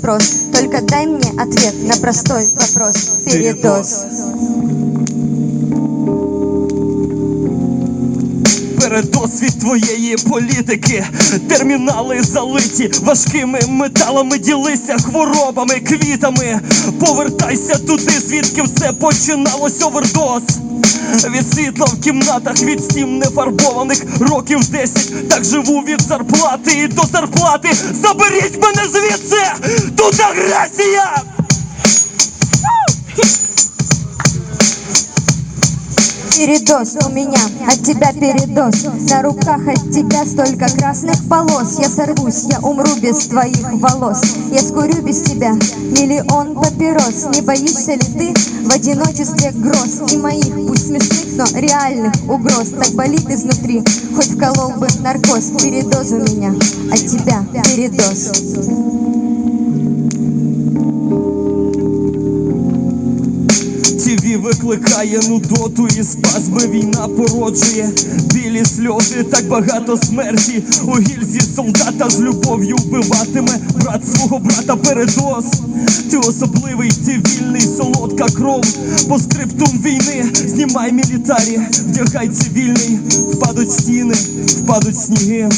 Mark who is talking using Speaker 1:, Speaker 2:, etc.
Speaker 1: спрос. Только дай мне ответ на простой вопрос. Передоз.
Speaker 2: Передос від твоєї політики, термінали залиті важкими металами, ділися хворобами, квітами. Повертайся туди, звідки все починалось овердоз. Від світла в кімнатах, від стін нефарбованих років 10 Так живу від зарплати і до зарплати. Заберіть мене звідси! Тут агресія!
Speaker 1: Передоз у меня, от тебя передоз На руках от тебя столько красных полос. Я сорвусь, я умру без твоих волос. Я скурю без тебя миллион папирос. Не боишься ли ты в одиночестве гроз? И моих, пусть смешных, но реальных угроз. Так болит изнутри, хоть вколол бы наркоз. Передоз у меня, от тебя передоз
Speaker 2: ТВ викликає нудоту і спазми війна породжує білі сльози, так багато смерті у гільзі солдата з любов'ю вбиватиме брат свого брата передоз. Ти особливий, ти вільний, солодка кров. По скриптум війни знімай мілітарі, вдягай цивільний, впадуть стіни, впадуть сніги.